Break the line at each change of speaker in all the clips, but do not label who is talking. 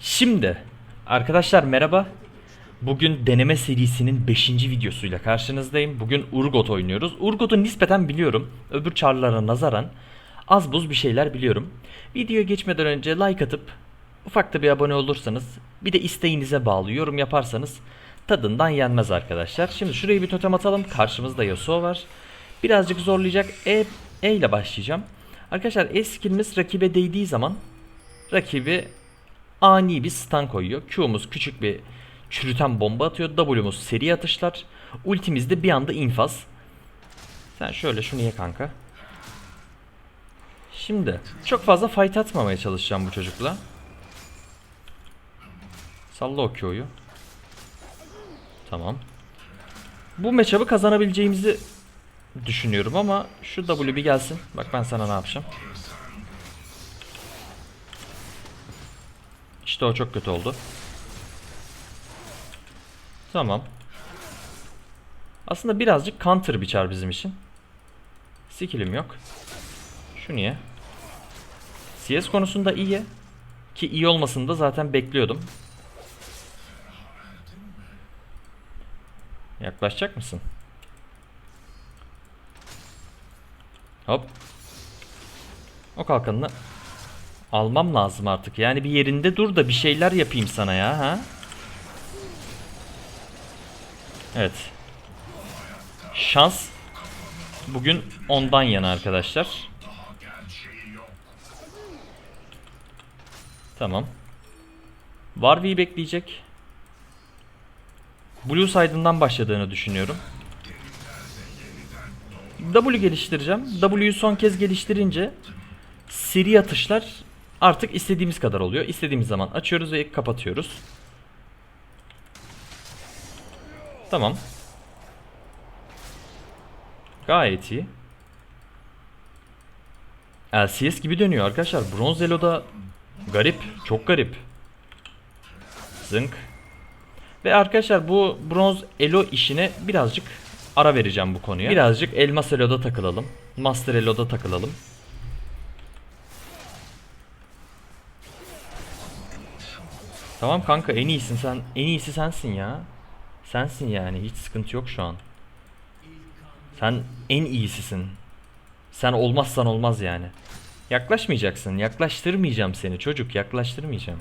Şimdi arkadaşlar merhaba. Bugün deneme serisinin 5. videosuyla karşınızdayım. Bugün Urgot oynuyoruz. Urgot'u nispeten biliyorum. Öbür çarlara nazaran az buz bir şeyler biliyorum. Videoya geçmeden önce like atıp ufak da bir abone olursanız bir de isteğinize bağlı yorum yaparsanız tadından yenmez arkadaşlar. Şimdi şuraya bir totem atalım. Karşımızda Yasuo var. Birazcık zorlayacak. E, e ile başlayacağım. Arkadaşlar E skillimiz rakibe değdiği zaman rakibi ani bir stun koyuyor. Q'muz küçük bir çürüten bomba atıyor. W'muz seri atışlar. Ultimiz de bir anda infaz. Sen şöyle şunu ye kanka. Şimdi çok fazla fight atmamaya çalışacağım bu çocukla. Salla o Q'yu. Tamam. Bu matchup'ı kazanabileceğimizi düşünüyorum ama şu W bir gelsin. Bak ben sana ne yapacağım. İşte o çok kötü oldu. Tamam. Aslında birazcık counter bir çar bizim için. Skill'im yok. Şu niye? CS konusunda iyi. Ki iyi olmasını da zaten bekliyordum. Yaklaşacak mısın? Hop. O kalkanını almam lazım artık. Yani bir yerinde dur da bir şeyler yapayım sana ya ha. Evet. Şans bugün ondan yana arkadaşlar. Tamam. Warwick'i bekleyecek. Blue side'ından başladığını düşünüyorum. W geliştireceğim. W'yu son kez geliştirince seri atışlar artık istediğimiz kadar oluyor. İstediğimiz zaman açıyoruz ve kapatıyoruz. Tamam. Gayet iyi. LCS gibi dönüyor arkadaşlar. Bronz Elo'da garip. Çok garip. Zınk. Ve arkadaşlar bu bronz elo işine birazcık ara vereceğim bu konuya. Birazcık elmas elo'da takılalım. Master elo'da takılalım. Tamam kanka en iyisin sen. En iyisi sensin ya. Sensin yani hiç sıkıntı yok şu an. Sen en iyisisin. Sen olmazsan olmaz yani. Yaklaşmayacaksın. Yaklaştırmayacağım seni çocuk. Yaklaştırmayacağım.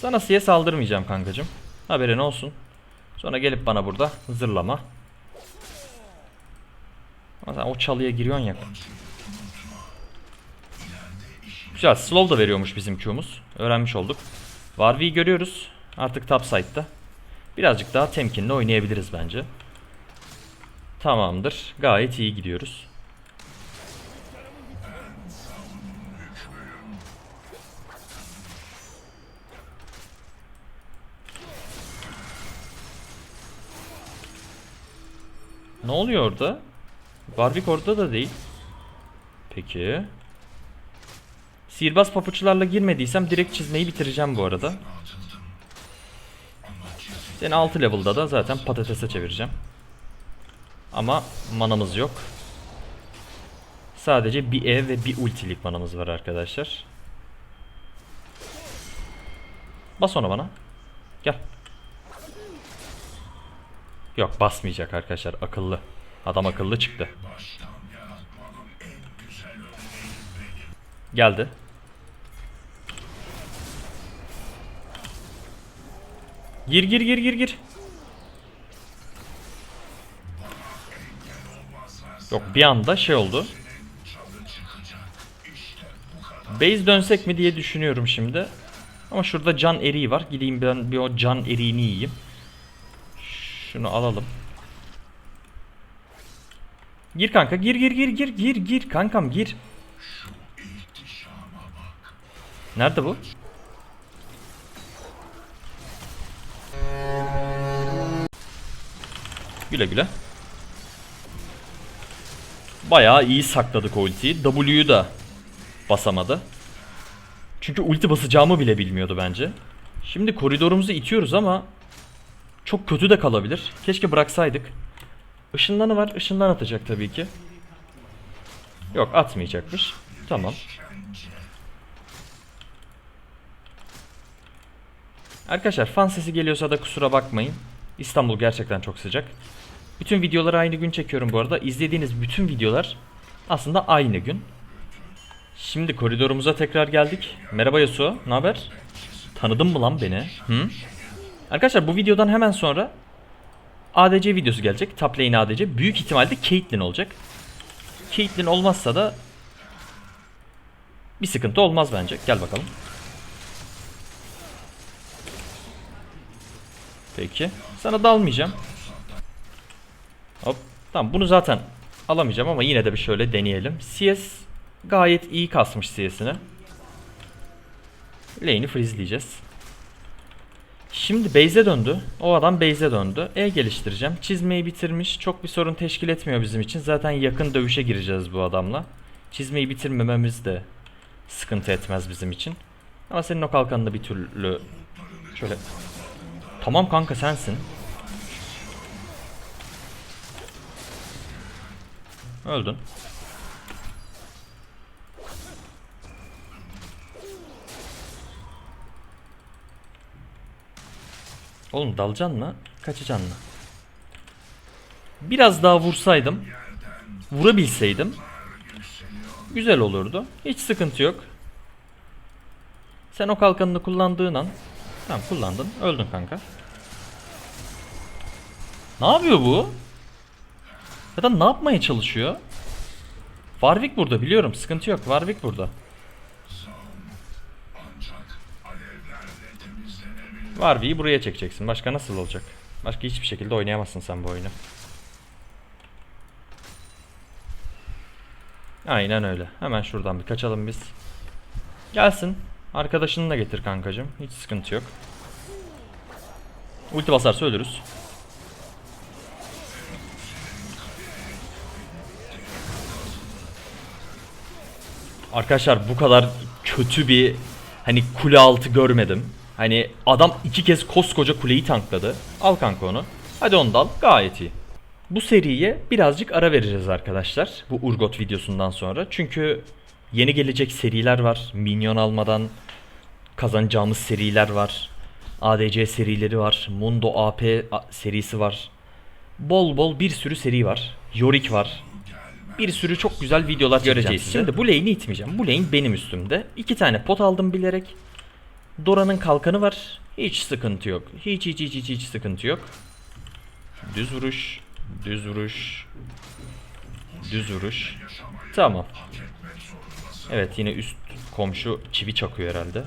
Sana siye saldırmayacağım kankacım. Haberin olsun. Sonra gelip bana burada zırlama. Ama sen o çalıya giriyorsun ya. Güzel. Slow da veriyormuş bizim Q'muz. Öğrenmiş olduk. Warwick'i görüyoruz. Artık top side'da. Birazcık daha temkinli oynayabiliriz bence. Tamamdır. Gayet iyi gidiyoruz. Ne oluyor orada? Warwick orada da değil. Peki. Sihirbaz papuçlarla girmediysem direkt çizmeyi bitireceğim bu arada. Seni 6 level'da da zaten patatese çevireceğim. Ama manamız yok. Sadece bir ev ve bir ultilik manamız var arkadaşlar. Bas onu bana. Gel. Yok basmayacak arkadaşlar akıllı. Adam akıllı çıktı. Geldi. Gir gir gir gir gir. Yok bir anda şey oldu. Base dönsek mi diye düşünüyorum şimdi. Ama şurada can eriği var. Gideyim ben bir o can eriğini yiyeyim. Şunu alalım. Gir kanka gir gir gir gir gir gir kankam gir. Nerede bu? Güle güle. Bayağı iyi sakladık ultiyi. W'yu da basamadı. Çünkü ulti basacağımı bile bilmiyordu bence. Şimdi koridorumuzu itiyoruz ama çok kötü de kalabilir. Keşke bıraksaydık. Işınlanı var. Işınlan atacak tabii ki. Yok atmayacakmış. Tamam. Arkadaşlar fan sesi geliyorsa da kusura bakmayın. İstanbul gerçekten çok sıcak. Bütün videoları aynı gün çekiyorum bu arada. İzlediğiniz bütün videolar aslında aynı gün. Şimdi koridorumuza tekrar geldik. Merhaba Yasuo, ne haber? Tanıdın mı lan beni? Hı? Arkadaşlar bu videodan hemen sonra ADC videosu gelecek. Top lane ADC. Büyük ihtimalle Caitlyn olacak. Caitlyn olmazsa da bir sıkıntı olmaz bence. Gel bakalım. Peki. Sana dalmayacağım. Tamam bunu zaten alamayacağım ama yine de bir şöyle deneyelim. CS gayet iyi kasmış CS'ini. Lane'i freezeleyeceğiz. Şimdi base'e döndü. O adam base'e döndü. E geliştireceğim. Çizmeyi bitirmiş. Çok bir sorun teşkil etmiyor bizim için. Zaten yakın dövüşe gireceğiz bu adamla. Çizmeyi bitirmememiz de sıkıntı etmez bizim için. Ama senin o kalkanını bir türlü şöyle Tamam kanka sensin. Öldün. Oğlum dalacaksın mı? Kaçacaksın mı? Biraz daha vursaydım, vurabilseydim güzel olurdu. Hiç sıkıntı yok. Sen o kalkanını kullandığın an Tamam kullandın. Öldün kanka. Ne yapıyor bu? Da ne yapmaya çalışıyor? Warwick burada biliyorum. Sıkıntı yok. Warwick burada. Warwick'i buraya çekeceksin. Başka nasıl olacak? Başka hiçbir şekilde oynayamazsın sen bu oyunu. Aynen öyle. Hemen şuradan bir kaçalım biz. Gelsin. Arkadaşını da getir kankacım. Hiç sıkıntı yok. Ulti basarsa ölürüz. Arkadaşlar bu kadar kötü bir hani kule altı görmedim. Hani adam iki kez koskoca kuleyi tankladı. Al kanka onu. Hadi onu da al. Gayet iyi. Bu seriye birazcık ara vereceğiz arkadaşlar. Bu Urgot videosundan sonra. Çünkü yeni gelecek seriler var. Minyon almadan kazanacağımız seriler var. ADC serileri var. Mundo AP serisi var. Bol bol bir sürü seri var. Yorick var. Bir sürü çok güzel videolar göreceğiz. Şimdi bu lane'i itmeyeceğim. Bu lane benim üstümde. İki tane pot aldım bilerek. Dora'nın kalkanı var. Hiç sıkıntı yok. Hiç hiç hiç hiç, hiç sıkıntı yok. Düz vuruş. Düz vuruş. Düz vuruş. Tamam. Evet yine üst komşu çivi çakıyor herhalde.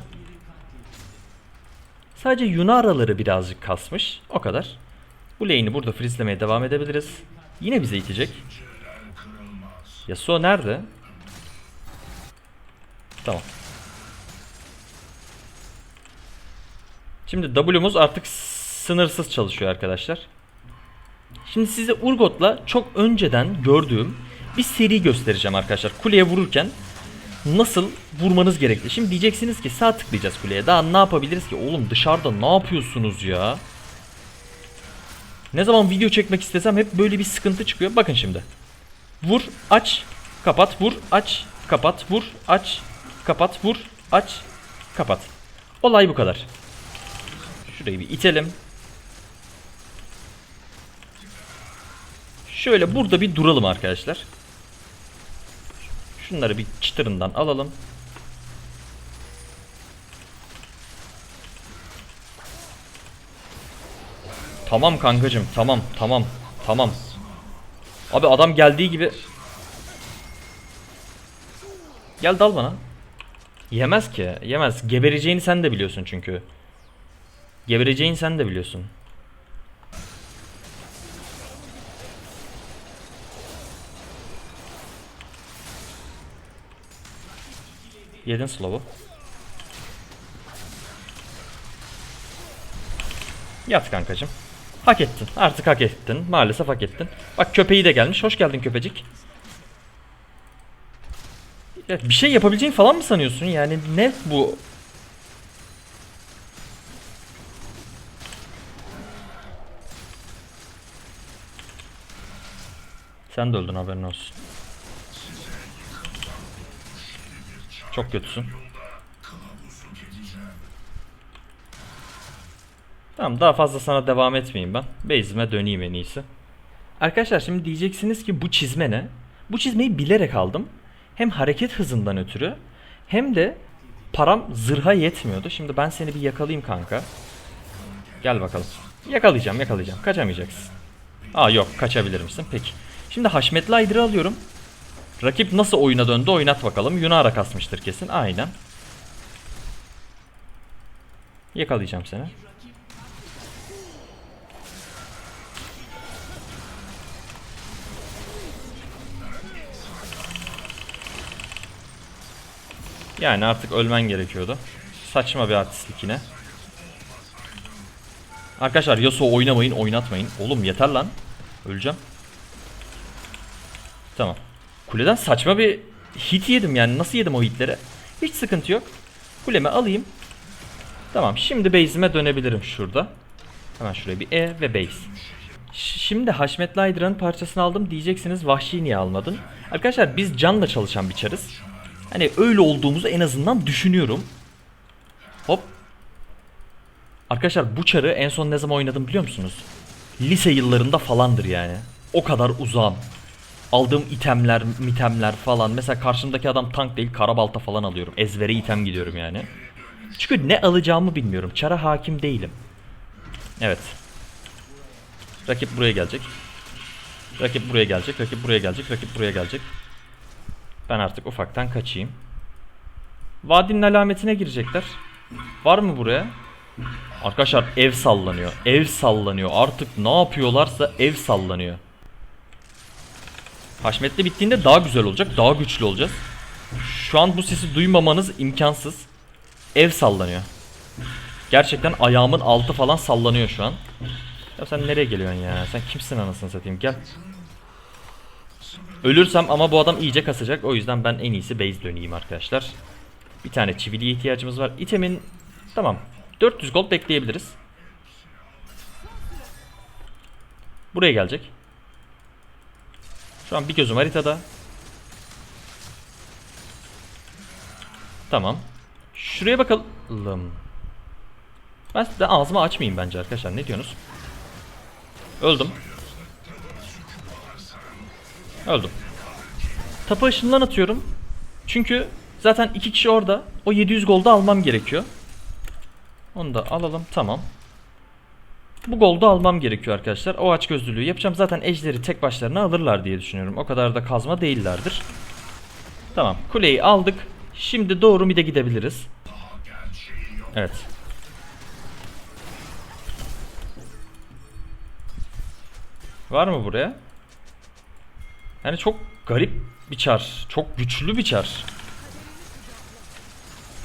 Sadece Yuna araları birazcık kasmış. O kadar. Bu lane'i burada freezelemeye devam edebiliriz. Yine bize itecek. Yasuo nerede? Tamam. Şimdi W'muz artık sınırsız çalışıyor arkadaşlar. Şimdi size Urgot'la çok önceden gördüğüm bir seri göstereceğim arkadaşlar. Kuleye vururken nasıl vurmanız gerekli. Şimdi diyeceksiniz ki sağ tıklayacağız kuleye. Daha ne yapabiliriz ki? Oğlum dışarıda ne yapıyorsunuz ya? Ne zaman video çekmek istesem hep böyle bir sıkıntı çıkıyor. Bakın şimdi. Vur, aç, kapat, vur, aç, kapat, vur, aç, kapat, vur, aç, kapat. Olay bu kadar. Şurayı bir itelim. Şöyle burada bir duralım arkadaşlar. Şunları bir çıtırından alalım. Tamam kankacım tamam tamam tamam. Abi adam geldiği gibi Gel dal bana. Yemez ki. Yemez. Gebereceğini sen de biliyorsun çünkü. Gebereceğini sen de biliyorsun. Yedin slow'u. Yat kankacım. Hak ettin. Artık hak ettin. Maalesef hak ettin. Bak köpeği de gelmiş. Hoş geldin köpecik. Ya bir şey yapabileceğin falan mı sanıyorsun? Yani ne bu? Sen de öldün haberin olsun. Çok kötüsün. Tamam daha fazla sana devam etmeyeyim ben. Base'ime döneyim en iyisi. Arkadaşlar şimdi diyeceksiniz ki bu çizme ne? Bu çizmeyi bilerek aldım. Hem hareket hızından ötürü hem de param zırha yetmiyordu. Şimdi ben seni bir yakalayayım kanka. Gel bakalım. Yakalayacağım yakalayacağım. Kaçamayacaksın. Aa yok kaçabilir misin? Peki. Şimdi Haşmetli Aydır'ı alıyorum. Rakip nasıl oyuna döndü oynat bakalım. Yunara kasmıştır kesin. Aynen. Yakalayacağım seni. Yani artık ölmen gerekiyordu. Saçma bir artistlik yine. Arkadaşlar Yasuo oynamayın, oynatmayın. Oğlum yeter lan. Öleceğim. Tamam. Kuleden saçma bir hit yedim yani. Nasıl yedim o hitleri? Hiç sıkıntı yok. Kulemi alayım. Tamam şimdi base'ime dönebilirim şurada. Hemen şuraya bir E ve base. Şimdi Haşmetli Hydra'nın parçasını aldım diyeceksiniz Vahşi niye almadın? Arkadaşlar biz canla çalışan bir çarız. Hani öyle olduğumuzu en azından düşünüyorum. Hop. Arkadaşlar bu çarı en son ne zaman oynadım biliyor musunuz? Lise yıllarında falandır yani. O kadar uzağım. Aldığım itemler, mitemler falan. Mesela karşımdaki adam tank değil karabalta falan alıyorum. Ezbere item gidiyorum yani. Çünkü ne alacağımı bilmiyorum. Çara hakim değilim. Evet. Rakip buraya gelecek. Rakip buraya gelecek. Rakip buraya gelecek. Rakip buraya gelecek. Ben artık ufaktan kaçayım. Vadinin alametine girecekler. Var mı buraya? Arkadaşlar ev sallanıyor. Ev sallanıyor. Artık ne yapıyorlarsa ev sallanıyor. Haşmetli bittiğinde daha güzel olacak. Daha güçlü olacağız. Şu an bu sesi duymamanız imkansız. Ev sallanıyor. Gerçekten ayağımın altı falan sallanıyor şu an. Ya sen nereye geliyorsun ya? Sen kimsin anasını satayım? Gel. Ölürsem ama bu adam iyice kasacak. O yüzden ben en iyisi base döneyim arkadaşlar. Bir tane çiviliye ihtiyacımız var. İtemin tamam. 400 gold bekleyebiliriz. Buraya gelecek. Şu an bir gözüm haritada. Tamam. Şuraya bakalım. Ben size ağzımı açmayayım bence arkadaşlar. Ne diyorsunuz? Öldüm. Öldüm. Tapa ışından atıyorum. Çünkü zaten iki kişi orada. O 700 golda almam gerekiyor. Onu da alalım. Tamam. Bu golda almam gerekiyor arkadaşlar. O aç gözlülüğü yapacağım. Zaten ejderi tek başlarına alırlar diye düşünüyorum. O kadar da kazma değillerdir. Tamam. Kuleyi aldık. Şimdi doğru mide gidebiliriz. Evet. Var mı buraya? Yani çok garip bir çar. Çok güçlü bir çar.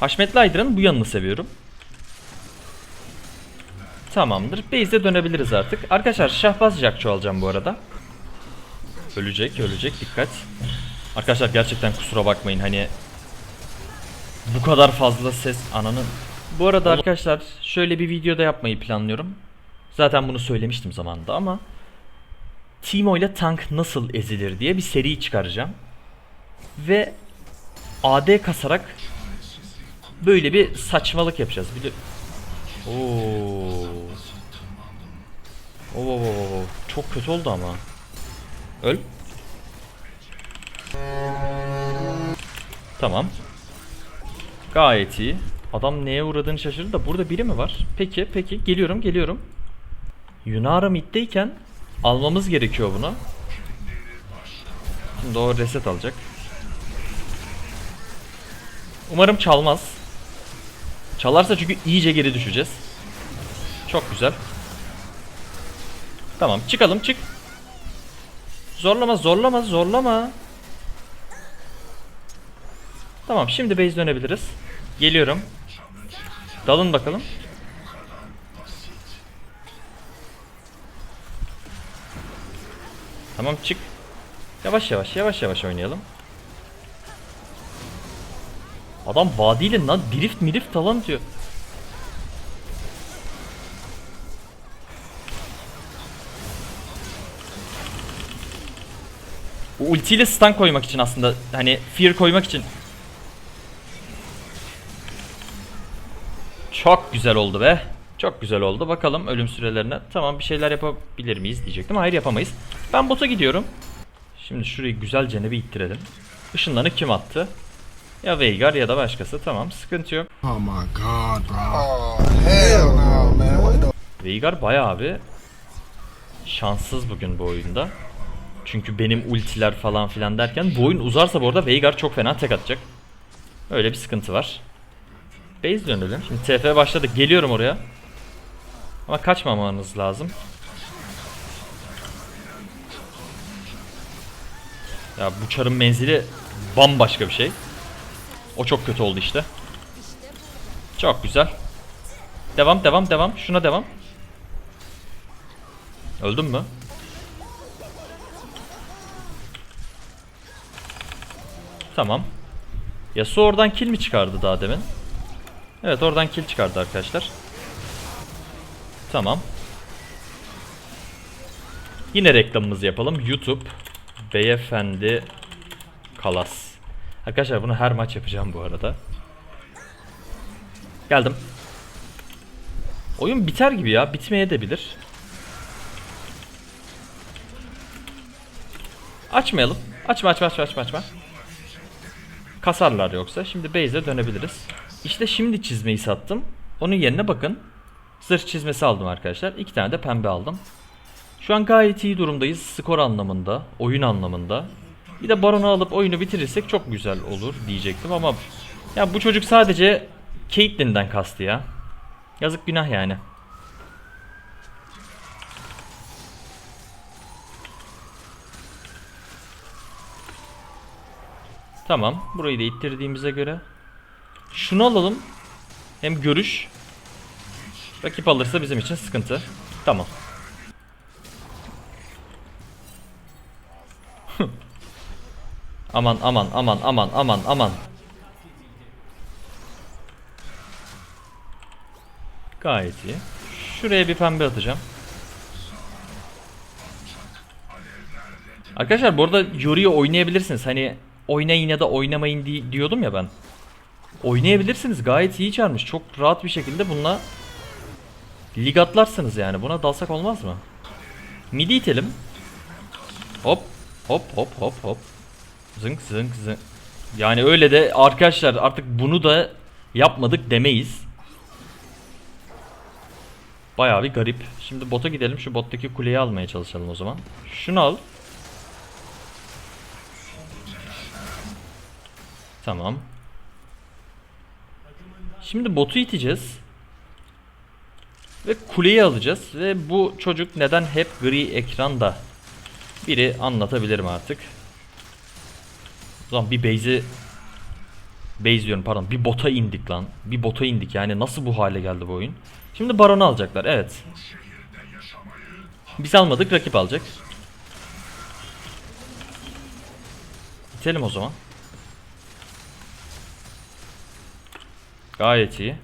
Haşmetli Hydra'nın bu yanını seviyorum. Tamamdır. Base'e dönebiliriz artık. Arkadaşlar Şahbaz Jackço alacağım bu arada. Ölecek, ölecek. Dikkat. Arkadaşlar gerçekten kusura bakmayın hani bu kadar fazla ses ananın. Bu arada arkadaşlar şöyle bir videoda yapmayı planlıyorum. Zaten bunu söylemiştim zamanında ama Timo ile tank nasıl ezilir diye bir seri çıkaracağım. Ve AD kasarak böyle bir saçmalık yapacağız. Bir de Oo. Oo. Çok kötü oldu ama. Öl. Tamam. Gayet iyi. Adam neye uğradığını şaşırdı da burada biri mi var? Peki peki geliyorum geliyorum. Yunara middeyken almamız gerekiyor bunu. Şimdi o reset alacak. Umarım çalmaz. Çalarsa çünkü iyice geri düşeceğiz. Çok güzel. Tamam çıkalım çık. Zorlama zorlama zorlama. Tamam şimdi base dönebiliriz. Geliyorum. Dalın bakalım. Tamam çık. Yavaş yavaş yavaş yavaş oynayalım. Adam vadiyle lan drift mirif falan diyor. O ultiyle stun koymak için aslında hani fear koymak için. Çok güzel oldu be. Çok güzel oldu. Bakalım ölüm sürelerine. Tamam bir şeyler yapabilir miyiz diyecektim. Hayır yapamayız. Ben bota gidiyorum. Şimdi şurayı güzelce bir ittirelim. Işınlarını kim attı? Ya Veigar ya da başkası. Tamam sıkıntı yok.
Oh my god, bro.
Oh hell no, man! The?
Veigar bayağı bir şanssız bugün bu oyunda. Çünkü benim ultiler falan filan derken bu oyun uzarsa bu arada Veigar çok fena tek atacak. Öyle bir sıkıntı var. Base dönelim. Şimdi TF başladı. Geliyorum oraya. Ama kaçmamanız lazım. Ya bu çarın menzili bambaşka bir şey. O çok kötü oldu işte. Çok güzel. Devam devam devam. Şuna devam. Öldün mü? Tamam. Yasuo oradan kill mi çıkardı daha demin? Evet oradan kill çıkardı arkadaşlar. Tamam. Yine reklamımızı yapalım. YouTube Beyefendi Kalas. Arkadaşlar bunu her maç yapacağım bu arada. Geldim. Oyun biter gibi ya. Bitmeye de bilir. Açmayalım. Açma açma açma açma açma. Kasarlar yoksa. Şimdi base'e dönebiliriz. İşte şimdi çizmeyi sattım. Onun yerine bakın. Zırh çizmesi aldım arkadaşlar. İki tane de pembe aldım. Şu an gayet iyi durumdayız. Skor anlamında, oyun anlamında. Bir de Baron'u alıp oyunu bitirirsek çok güzel olur diyecektim ama ya bu çocuk sadece Caitlyn'den kastı ya. Yazık günah yani. Tamam. Burayı da ittirdiğimize göre. Şunu alalım. Hem görüş. Rakip alırsa bizim için sıkıntı. Tamam. aman aman aman aman aman aman. Gayet iyi. Şuraya bir pembe atacağım. Arkadaşlar bu arada Yori'yi oynayabilirsiniz. Hani oynayın ya da oynamayın di- diyordum ya ben. Oynayabilirsiniz. Gayet iyi çarmış. Çok rahat bir şekilde bununla lig atlarsınız yani. Buna dalsak olmaz mı? Midi itelim. Hop hop hop hop hop. Zınk zınk zınk. Yani öyle de arkadaşlar artık bunu da yapmadık demeyiz. Bayağı bir garip. Şimdi bota gidelim. Şu bottaki kuleyi almaya çalışalım o zaman. Şunu al. Tamam. Şimdi botu iteceğiz. Ve kuleyi alacağız. Ve bu çocuk neden hep gri ekranda? Biri anlatabilirim artık. Zaman bir base'i Base diyorum pardon. Bir bota indik lan. Bir bota indik yani nasıl bu hale geldi bu oyun? Şimdi Baron'u alacaklar evet. Biz almadık rakip alacak. İtelim o zaman. Gayet iyi.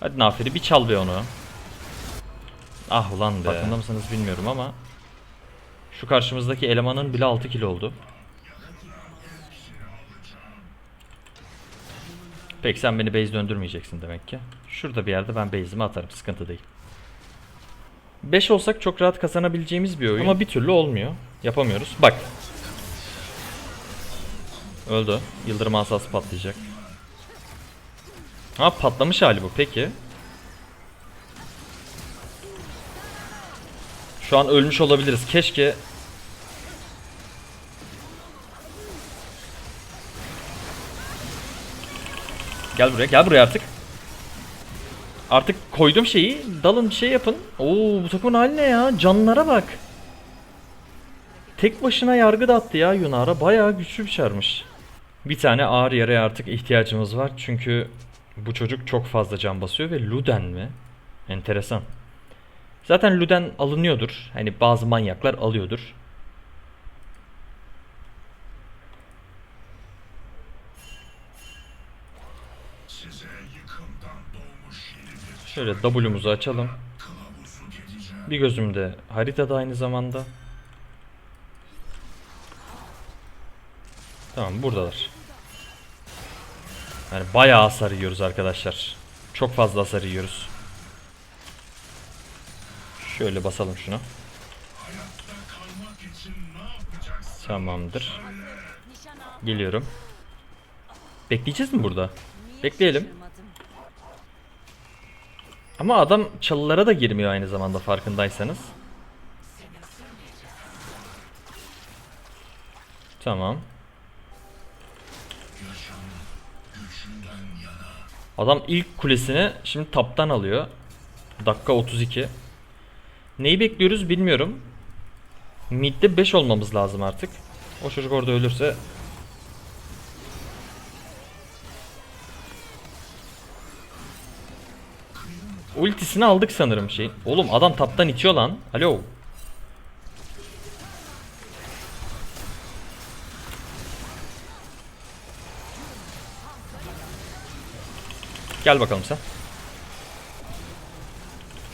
Hadi Nafiri bir çal be onu. Ah ulan be. Farkında mısınız bilmiyorum ama şu karşımızdaki elemanın bile 6 kilo oldu. Peki sen beni base döndürmeyeceksin demek ki. Şurada bir yerde ben base'imi atarım sıkıntı değil. 5 olsak çok rahat kazanabileceğimiz bir oyun ama bir türlü olmuyor. Yapamıyoruz. Bak. Öldü. Yıldırım asası patlayacak. Ha patlamış hali bu peki. Şu an ölmüş olabiliriz. Keşke Gel buraya, gel buraya artık. Artık koydum şeyi. Dalın şey yapın. Oo bu takımın hali ne ya? Canlara bak. Tek başına yargı da attı ya Yunara. Bayağı güçlü bir çarmış. Bir tane ağır yaraya artık ihtiyacımız var. Çünkü bu çocuk çok fazla can basıyor ve Luden mi? Enteresan. Zaten Luden alınıyordur. Hani bazı manyaklar alıyordur. Şöyle W'muzu açalım. Bir gözümde haritada aynı zamanda. Tamam buradalar. Yani bayağı hasar yiyoruz arkadaşlar. Çok fazla hasar yiyoruz. Şöyle basalım şunu. Tamamdır. Geliyorum. Bekleyeceğiz mi burada? Bekleyelim. Ama adam çalılara da girmiyor aynı zamanda farkındaysanız. Tamam. Adam ilk kulesini şimdi taptan alıyor. Dakika 32. Neyi bekliyoruz bilmiyorum. Mid'de 5 olmamız lazım artık. O çocuk orada ölürse Ultisini aldık sanırım şey. Oğlum adam taptan itiyor lan. Alo. Gel bakalım sen.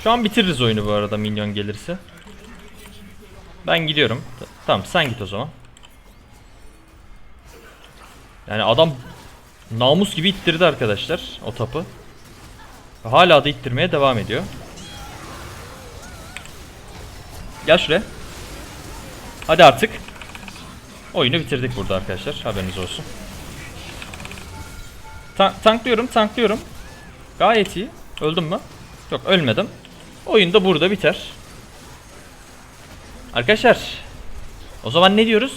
Şu an bitiririz oyunu bu arada minyon gelirse. Ben gidiyorum. Tamam sen git o zaman. Yani adam namus gibi ittirdi arkadaşlar o tapı. Hala da ittirmeye devam ediyor. Gel şuraya. Hadi artık. Oyunu bitirdik burada arkadaşlar. Haberiniz olsun. Ta- tanklıyorum, tanklıyorum. Gayet iyi. Öldüm mü? Yok ölmedim. Oyun da burada biter. Arkadaşlar. O zaman ne diyoruz?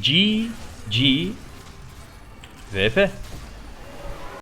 G G VP